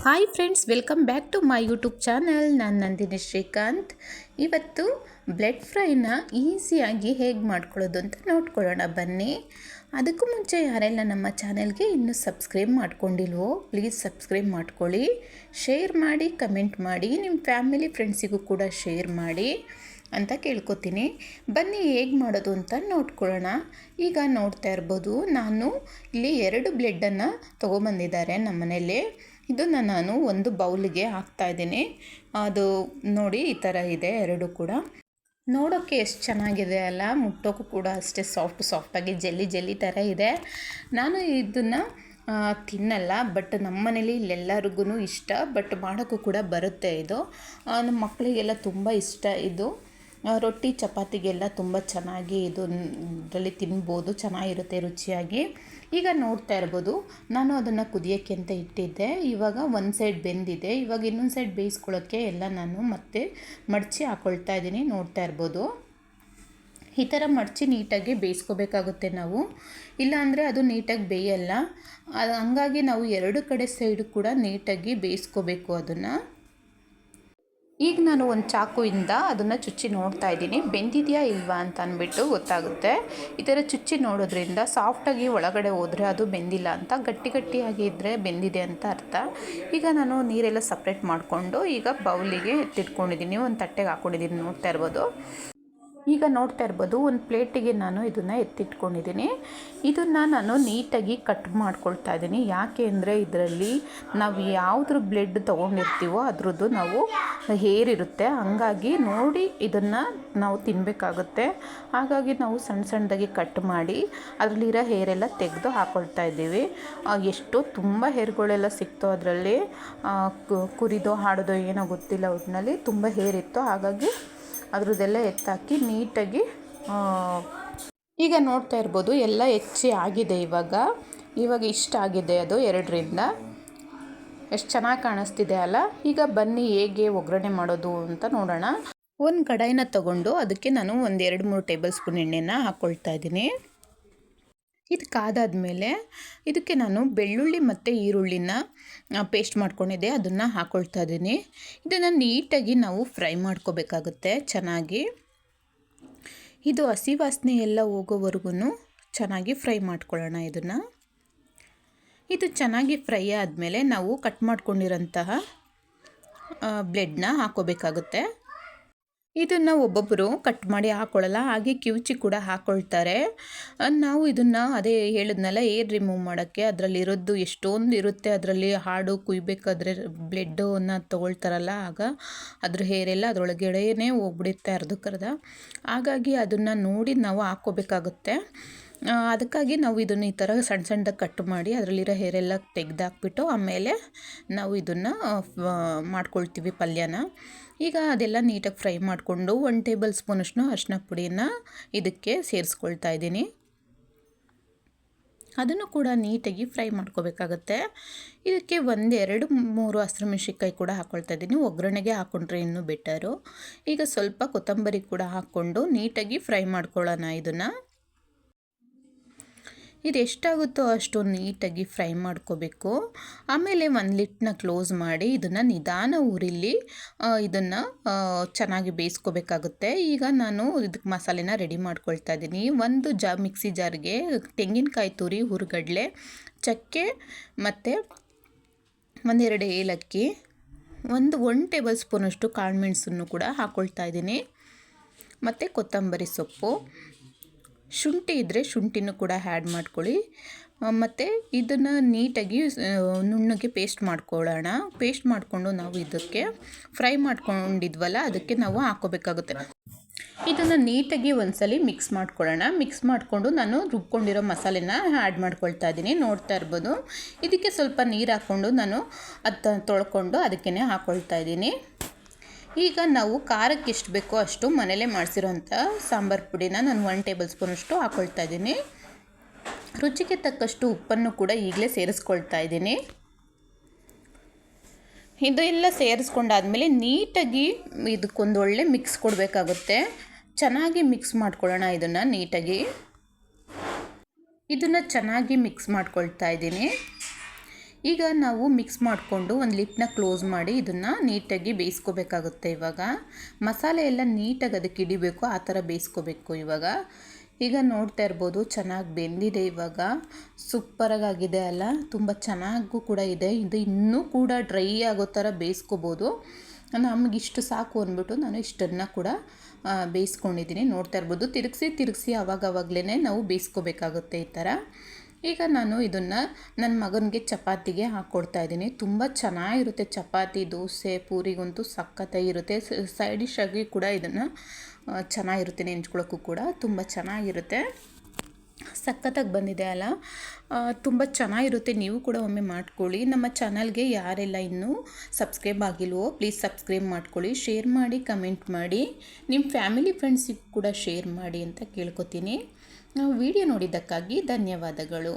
Hi friends welcome back to my YouTube channel ನಾನು ನಂದಿನಿ ಶ್ರೀಕಾಂತ್. ಇವತ್ತು blood ಫ್ರೈನ ಈಸಿಯಾಗಿ ಹೇಗೆ ಮಾಡ್ಕೊಳ್ಳೋದು ಅಂತ ನೋಡ್ಕೊಳ್ಳೋಣ, ಬನ್ನಿ. ಅದಕ್ಕೂ ಮುಂಚೆ ಯಾರೆಲ್ಲ ನಮ್ಮ ಚಾನಲ್ಗೆ ಇನ್ನೂ ಸಬ್ಸ್ಕ್ರೈಬ್ ಮಾಡ್ಕೊಂಡಿಲ್ವೋ ಪ್ಲೀಸ್ ಸಬ್ಸ್ಕ್ರೈಬ್ ಮಾಡ್ಕೊಳ್ಳಿ. ಶೇರ್ ಮಾಡಿ ಕಮೆಂಟ್ ಮಾಡಿ ನಿಮ್ಮ ಫ್ಯಾಮಿಲಿ ಫ್ರೆಂಡ್ಸಿಗೂ ಕೂಡ ಶೇರ್ ಮಾಡಿ ಅಂತ ಕೇಳ್ಕೊತೀನಿ. ಬನ್ನಿ ಹೇಗೆ ಮಾಡೋದು ಅಂತ ನೋಡ್ಕೊಳ್ಳೋಣ. ಈಗ ನೋಡ್ತಾ ಇರ್ಬೋದು, ನಾನು ಇಲ್ಲಿ ಎರಡು ಬ್ಲೆಡ್ಡನ್ನು ತೊಗೊಬಂದಿದ್ದಾರೆ ನಮ್ಮ ಮನೇಲಿ ಇದನ್ನು ನಾನು ಒಂದು ಬೌಲ್ಗೆ ಹಾಕ್ತಾ ಇದ್ದೀನಿ. ಅದು ನೋಡಿ ಈ ಥರ ಇದೆ, ಎರಡು ಕೂಡ. ನೋಡೋಕ್ಕೆ ಎಷ್ಟು ಚೆನ್ನಾಗಿದೆ ಅಲ್ಲ ಮುಟ್ಟೋಕ್ಕೂ ಕೂಡ ಅಷ್ಟೇ ಸಾಫ್ಟ್, ಸಾಫ್ಟಾಗಿ ಜೆಲ್ಲಿ ಜೆಲ್ಲಿ ಥರ ಇದೆ. ನಾನು ಇದನ್ನು ತಿನ್ನಲ್ಲ, ಬಟ್ ನಮ್ಮ ಮನೇಲಿ ಇಲ್ಲೆಲ್ಲರಿಗೂ ಇಷ್ಟ, ಬಟ್ ಮಾಡೋಕ್ಕೂ ಕೂಡ ಬರುತ್ತೆ ಇದು. ನಮ್ಮ ಮಕ್ಕಳಿಗೆಲ್ಲ ತುಂಬ ಇಷ್ಟ ಇದು. ರೊಟ್ಟಿ ಚಪಾತಿಗೆಲ್ಲ ತುಂಬ ಚೆನ್ನಾಗಿ ಇದು ಇದರಲ್ಲಿ ತಿನ್ಬೋದು, ಚೆನ್ನಾಗಿರುತ್ತೆ ರುಚಿಯಾಗಿ. ಈಗ ನೋಡ್ತಾ ಇರ್ಬೋದು, ನಾನು ಅದನ್ನು ಕುದಿಯೋಕ್ಕೆ ಅಂತ ಇಟ್ಟಿದ್ದೆ. ಇವಾಗ ಒಂದು ಸೈಡ್ ಬೆಂದಿದೆ. ಇವಾಗ ಇನ್ನೊಂದು ಸೈಡ್ ಬೇಯಿಸ್ಕೊಳ್ಳೋಕ್ಕೆ ಎಲ್ಲ ನಾನು ಮತ್ತೆ ಮಡಚಿ ಹಾಕ್ಕೊಳ್ತಾ ಇದ್ದೀನಿ, ನೋಡ್ತಾ ಇರ್ಬೋದು. ಈ ಥರ ಮಡಚಿ ನೀಟಾಗಿ ಬೇಯಿಸ್ಕೋಬೇಕಾಗುತ್ತೆ ನಾವು. ಇಲ್ಲಾಂದರೆ ಅದು ನೀಟಾಗಿ ಬೇಯಲ್ಲ. ಹಂಗಾಗಿ ನಾವು ಎರಡು ಕಡೆ ಸೈಡು ಕೂಡ ನೀಟಾಗಿ ಬೇಯಿಸ್ಕೋಬೇಕು ಅದನ್ನು. ಈಗ ನಾನು ಒಂದು ಚಾಕುವಿಂದ ಅದನ್ನು ಚುಚ್ಚಿ ನೋಡ್ತಾ ಇದ್ದೀನಿ. ಬೆಂದಿದೆಯಾ ಇಲ್ವಾ ಅಂತ ಅಂದ್ಬಿಟ್ಟು ಗೊತ್ತಾಗುತ್ತೆ. ಈ ಥರ ಚುಚ್ಚಿ ನೋಡೋದ್ರಿಂದ ಸಾಫ್ಟಾಗಿ ಒಳಗಡೆ ಹೋದರೆ ಅದು ಬೆಂದಿಲ್ಲ ಅಂತ, ಗಟ್ಟಿ ಗಟ್ಟಿಯಾಗಿ ಇದ್ದರೆ ಬೆಂದಿದೆ ಅಂತ ಅರ್ಥ. ಈಗ ನಾನು ನೀರೆಲ್ಲ ಸಪ್ರೇಟ್ ಮಾಡಿಕೊಂಡು ಈಗ ಬೌಲಿಗೆ ಎತ್ತಿಟ್ಕೊಂಡಿದ್ದೀನಿ. ಒಂದು ತಟ್ಟೆಗೆ ಹಾಕ್ಕೊಂಡಿದ್ದೀನಿ ನೋಡ್ತಾ ಇರ್ಬೋದು. ಈಗ ನೋಡ್ತಾ ಇರ್ಬೋದು, ಒಂದು ಪ್ಲೇಟಿಗೆ ನಾನು ಇದನ್ನು ಎತ್ತಿಟ್ಕೊಂಡಿದ್ದೀನಿ. ಇದನ್ನು ನಾನು ನೀಟಾಗಿ ಕಟ್ ಮಾಡ್ಕೊಳ್ತಾ ಇದ್ದೀನಿ. ಯಾಕೆ ಅಂದರೆ ಇದರಲ್ಲಿ ನಾವು ಯಾವುದ್ರ ಬ್ಲೆಡ್ ತೊಗೊಂಡಿರ್ತೀವೋ ಅದ್ರದ್ದು ನಾವು ಹೇರ್ ಇರುತ್ತೆ ಹಂಗಾಗಿ ನೋಡಿ ಇದನ್ನು ನಾವು ತಿನ್ನಬೇಕಾಗುತ್ತೆ ಹಾಗಾಗಿ ನಾವು ಸಣ್ಣ ಸಣ್ಣದಾಗಿ ಕಟ್ ಮಾಡಿ ಅದರಲ್ಲಿರೋ ಹೇರೆಲ್ಲ ತೆಗೆದು ಹಾಕ್ಕೊಳ್ತಾ ಇದ್ದೀವಿ. ಎಷ್ಟೋ ತುಂಬ ಹೇರ್ಗಳೆಲ್ಲ ಸಿಕ್ತೋ ಅದರಲ್ಲಿ. ಕುರಿದೋ, ಹಾಡೋದೋ ಏನೋ ಗೊತ್ತಿಲ್ಲ ಒಟ್ಟಿನಲ್ಲಿ ತುಂಬ ಹೇರ್ ಇತ್ತು ಹಾಗಾಗಿ ಅದ್ರದ್ದೆಲ್ಲ ಎತ್ತಾಕಿ ನೀಟಾಗಿ ಈಗ ನೋಡ್ತಾ ಇರ್ಬೋದು ಎಲ್ಲ ಹೆಚ್ಚಿ ಆಗಿದೆ ಇವಾಗ. ಇವಾಗ ಇಷ್ಟ ಆಗಿದೆ ಅದು ಎರಡರಿಂದ. ಎಷ್ಟು ಚೆನ್ನಾಗಿ ಕಾಣಿಸ್ತಿದೆ ಅಲ್ಲ? ಈಗ ಬನ್ನಿ ಹೇಗೆ ಒಗ್ಗರಣೆ ಮಾಡೋದು ಅಂತ ನೋಡೋಣ. ಒಂದು ಕಡಾಯಿನ ತಗೊಂಡು ಅದಕ್ಕೆ ನಾನು ಒಂದು ಎರಡು ಮೂರು ಟೇಬಲ್ ಸ್ಪೂನ್ ಎಣ್ಣೆನ ಹಾಕ್ಕೊಳ್ತಾ ಇದ್ದೀನಿ. ಇದು ಕಾದಾದ್ಮೇಲೆ ಇದಕ್ಕೆ ನಾನು ಬೆಳ್ಳುಳ್ಳಿ ಮತ್ತು ಈರುಳ್ಳಿನ ಪೇಸ್ಟ್ ಮಾಡ್ಕೊಂಡಿದ್ದೆ. ಅದನ್ನು ಹಾಕ್ಕೊಳ್ತಾ ಇದ್ದೀನಿ. ಇದನ್ನು ನೀಟಾಗಿ ನಾವು ಫ್ರೈ ಮಾಡ್ಕೋಬೇಕಾಗುತ್ತೆ ಚೆನ್ನಾಗಿ. ಇದು ಹಸಿ ವಾಸನೆ ಎಲ್ಲ ಹೋಗೋವರೆಗೂ ಚೆನ್ನಾಗಿ ಫ್ರೈ ಮಾಡ್ಕೊಳ್ಳೋಣ ಇದನ್ನು. ಇದು ಚೆನ್ನಾಗಿ ಫ್ರೈ ಆದಮೇಲೆ ನಾವು ಕಟ್ ಮಾಡ್ಕೊಂಡಿರೋಂತಹ ಬ್ಲೆಡ್ನ ಹಾಕೋಬೇಕಾಗುತ್ತೆ. ಇದನ್ನು ಒಬ್ಬೊಬ್ಬರು ಕಟ್ ಮಾಡಿ ಹಾಕ್ಕೊಳ್ಳಲ್ಲ ಹಾಗೆ ಕಿವುಚಿ ಕೂಡ ಹಾಕ್ಕೊಳ್ತಾರೆ ನಾವು ಇದನ್ನು ಅದೇ ಹೇಳಿದ್ನಲ್ಲ ಏರ್ ರಿಮೂವ್ ಮಾಡೋಕ್ಕೆ. ಅದರಲ್ಲಿರೋದು ಎಷ್ಟೊಂದು ಇರುತ್ತೆ, ಅದರಲ್ಲಿ ಹಾಡು ಕುಯ್ಬೇಕಾದ್ರೆ ಬ್ಲೆಡ್ಡನ್ನು ತೊಗೊಳ್ತಾರಲ್ಲ, ಆಗ ಅದ್ರ ಹೇರೆಲ್ಲ ಅದರೊಳಗಡೆನೇ ಹೋಗ್ಬಿಡುತ್ತೆ ಅರ್ಧಕ್ಕರ್ಧ. ಹಾಗಾಗಿ ಅದನ್ನು ನೋಡಿ ನಾವು ಹಾಕ್ಕೋಬೇಕಾಗುತ್ತೆ. ಅದಕ್ಕಾಗಿ ನಾವು ಇದನ್ನು ಈ ಥರ ಸಣ್ಣ ಸಣ್ಣದಾಗಿ ಕಟ್ ಮಾಡಿ ಅದರಲ್ಲಿರೋ ಹೇರೆಲ್ಲ ತೆಗೆದಾಕ್ಬಿಟ್ಟು ಆಮೇಲೆ ನಾವು ಇದನ್ನು ಮಾಡ್ಕೊಳ್ತೀವಿ ಪಲ್ಯನ. ಈಗ ಅದೆಲ್ಲ ನೀಟಾಗಿ ಫ್ರೈ ಮಾಡಿಕೊಂಡು ಒನ್ ಟೇಬಲ್ ಸ್ಪೂನಷ್ಟು ಅರಿಶಿನ ಪುಡಿನ ಇದಕ್ಕೆ ಸೇರಿಸ್ಕೊಳ್ತಾ ಇದ್ದೀನಿ. ಅದನ್ನು ಕೂಡ ನೀಟಾಗಿ ಫ್ರೈ ಮಾಡ್ಕೋಬೇಕಾಗತ್ತೆ. ಇದಕ್ಕೆ ಒಂದೆರಡು ಮೂರು ಹಸಿರು ಮೆಣಸಿನ್ಕಾಯಿ ಕೂಡ ಹಾಕ್ಕೊಳ್ತಾ ಇದ್ದೀನಿ. ಒಗ್ಗರಣೆಗೆ ಹಾಕ್ಕೊಂಡ್ರೆ ಇನ್ನೂ ಬೆಟರು. ಈಗ ಸ್ವಲ್ಪ ಕೊತ್ತಂಬರಿ ಕೂಡ ಹಾಕ್ಕೊಂಡು ನೀಟಾಗಿ ಫ್ರೈ ಮಾಡ್ಕೊಳ್ಳೋಣ ಇದನ್ನು. ಇದು ಎಷ್ಟಾಗುತ್ತೋ ಅಷ್ಟು ನೀಟಾಗಿ ಫ್ರೈ ಮಾಡ್ಕೋಬೇಕು. ಆಮೇಲೆ ಒಂದು ಲಿಟ್ನ ಕ್ಲೋಸ್ ಮಾಡಿ ಇದನ್ನು ನಿಧಾನ ಉರಿಲಿ ಇದನ್ನು ಚೆನ್ನಾಗಿ ಬೇಯಿಸ್ಕೋಬೇಕಾಗುತ್ತೆ. ಈಗ ನಾನು ಇದಕ್ಕೆ ಮಸಾಲೆನ ರೆಡಿ ಮಾಡ್ಕೊಳ್ತಾ ಇದ್ದೀನಿ. ಒಂದು ಜ, ಮಿಕ್ಸಿ ಜಾರ್ಗೆ ತೆಂಗಿನಕಾಯಿ ತುರಿ, ಹುರುಗಡ್ಲೆ, ಚಕ್ಕೆ ಮತ್ತು ಒಂದೆರಡು ಏಲಕ್ಕಿ, ಒಂದು ಒನ್ ಟೇಬಲ್ ಸ್ಪೂನಷ್ಟು ಕಾಳುಮೆಣಸನ್ನು ಕೂಡ ಹಾಕ್ಕೊಳ್ತಾ ಇದ್ದೀನಿ. ಮತ್ತು ಕೊತ್ತಂಬರಿ ಸೊಪ್ಪು ಶುಂಠಿ ಇದ್ದರೆ ಶುಂಠಿನೂ ಕೂಡ ಆ್ಯಡ್ ಮಾಡ್ಕೊಳ್ಳಿ. ಮತ್ತು ಇದನ್ನು ನೀಟಾಗಿ ನುಣ್ಣಗೆ ಪೇಸ್ಟ್ ಮಾಡ್ಕೊಳ್ಳೋಣ. ಪೇಸ್ಟ್ ಮಾಡಿಕೊಂಡು ನಾವು ಇದಕ್ಕೆ ಫ್ರೈ ಮಾಡ್ಕೊಂಡಿದ್ವಲ್ಲ, ಅದಕ್ಕೆ ನಾವು ಹಾಕೋಬೇಕಾಗುತ್ತೆ ಇದನ್ನು ನೀಟಾಗಿ ಒಂದ್ಸಲಿ ಮಿಕ್ಸ್ ಮಾಡ್ಕೊಳ್ಳೋಣ. ಮಿಕ್ಸ್ ಮಾಡಿಕೊಂಡು ನಾನು ರುಬ್ಕೊಂಡಿರೋ ಮಸಾಲೆನ ಆ್ಯಡ್ ಮಾಡ್ಕೊಳ್ತಾ ಇದ್ದೀನಿ. ನೋಡ್ತಾ ಇರ್ಬೋದು. ಇದಕ್ಕೆ ಸ್ವಲ್ಪ ನೀರು ಹಾಕ್ಕೊಂಡು ನಾನು ಅದು ತೊಳ್ಕೊಂಡು ಅದಕ್ಕೇ ಹಾಕ್ಕೊಳ್ತಾ ಇದ್ದೀನಿ. ಈಗ ನಾವು ಖಾರಕ್ಕೆ ಎಷ್ಟು ಬೇಕೋ ಅಷ್ಟು ಮನೇಲೇ ಮಾಡಿಸಿರೋಂಥ ಸಾಂಬಾರು ಪುಡಿನ ನಾನು ಒನ್ ಟೇಬಲ್ ಸ್ಪೂನಷ್ಟು ಹಾಕ್ಕೊಳ್ತಾ ಇದ್ದೀನಿ. ರುಚಿಗೆ ತಕ್ಕಷ್ಟು ಉಪ್ಪನ್ನು ಕೂಡ ಈಗಲೇ ಸೇರಿಸ್ಕೊಳ್ತಾ ಇದ್ದೀನಿ. ಇದೆಲ್ಲ ಸೇರಿಸ್ಕೊಂಡಾದ್ಮೇಲೆ ನೀಟಾಗಿ ಇದಕ್ಕೊಂದು ಒಳ್ಳೆ ಮಿಕ್ಸ್ ಕೊಡಬೇಕಾಗುತ್ತೆ. ಚೆನ್ನಾಗಿ ಮಿಕ್ಸ್ ಮಾಡ್ಕೊಳ್ಳೋಣ ಇದನ್ನು ನೀಟಾಗಿ. ಇದನ್ನು ಚೆನ್ನಾಗಿ ಮಿಕ್ಸ್ ಮಾಡ್ಕೊಳ್ತಾ ಇದ್ದೀನಿ. ಈಗ ನಾವು ಮಿಕ್ಸ್ ಮಾಡಿಕೊಂಡು ಒಂದು ಲಿಪ್ನ ಕ್ಲೋಸ್ ಮಾಡಿ ಇದನ್ನು ನೀಟಾಗಿ ಬೇಯಿಸ್ಕೋಬೇಕಾಗುತ್ತೆ ಇವಾಗ. ಮಸಾಲೆ ಎಲ್ಲ ನೀಟಾಗಿ ಅದಕ್ಕೆ ಹಿಡಿಬೇಕು, ಆ ಥರ ಬೇಯಿಸ್ಕೋಬೇಕು ಇವಾಗ. ಈಗ ನೋಡ್ತಾ ಇರ್ಬೋದು, ಚೆನ್ನಾಗಿ ಬೆಂದಿದೆ ಇವಾಗ. ಸೂಪರಾಗಿ ಆಗಿದೆ ಅಲ್ಲ? ತುಂಬ ಚೆನ್ನಾಗೂ ಕೂಡ ಇದೆ. ಇದು ಇನ್ನೂ ಕೂಡ ಡ್ರೈ ಆಗೋ ಥರ ಬೇಯಿಸ್ಕೋಬೋದು. ನಮಗೆ ಇಷ್ಟು ಸಾಕು ಅಂದ್ಬಿಟ್ಟು ನಾನು ಇಷ್ಟನ್ನು ಕೂಡ ಬೇಯಿಸ್ಕೊಂಡಿದ್ದೀನಿ. ನೋಡ್ತಾ ಇರ್ಬೋದು, ತಿರುಗಿಸಿ ತಿರುಗಿಸಿ ಆವಾಗವಾಗಲೇ ನಾವು ಬೇಯಿಸ್ಕೋಬೇಕಾಗುತ್ತೆ ಈ ಥರ. ಈಗ ನಾನು ಇದನ್ನು ನನ್ನ ಮಗನಿಗೆ ಚಪಾತಿಗೆ ಹಾಕ್ಕೊಡ್ತಾ ಇದ್ದೀನಿ ತುಂಬ ಚೆನ್ನಾಗಿರುತ್ತೆ ಚಪಾತಿ, ದೋಸೆ, ಪೂರಿಗಂತೂ ಸಖತ್ತಾಗಿರುತ್ತೆ. ಸೈಡ್ ಡಿಶ್ ಆಗಿ ಕೂಡ ಇದನ್ನು ಚೆನ್ನಾಗಿರುತ್ತೆ ನೆಂಚ್ಕೊಳ್ಳೋಕ್ಕೂ ಕೂಡ. ತುಂಬ ಚೆನ್ನಾಗಿರುತ್ತೆ. ಸಖತ್ತಾಗಿ ಬಂದಿದೆ ಅಲ್ಲ? ತುಂಬ ಚೆನ್ನಾಗಿರುತ್ತೆ. ನೀವು ಕೂಡ ಒಮ್ಮೆ ಮಾಡ್ಕೊಳ್ಳಿ. ನಮ್ಮ ಚಾನಲ್ಗೆ ಯಾರೆಲ್ಲ ಇನ್ನೂ ಸಬ್ಸ್ಕ್ರೈಬ್ ಆಗಿಲ್ವೋ, ಪ್ಲೀಸ್ ಸಬ್ಸ್ಕ್ರೈಬ್ ಮಾಡ್ಕೊಳ್ಳಿ. ಶೇರ್ ಮಾಡಿ, ಕಮೆಂಟ್ ಮಾಡಿ. ನಿಮ್ಮ ಫ್ಯಾಮಿಲಿ ಫ್ರೆಂಡ್ಸಿಗೆ ಕೂಡ ಶೇರ್ ಮಾಡಿ ಅಂತ ಕೇಳ್ಕೊತೀನಿ. ವಿಡಿಯೋ ನೋಡಿದ್ದಕ್ಕಾಗಿ ಧನ್ಯವಾದಗಳು.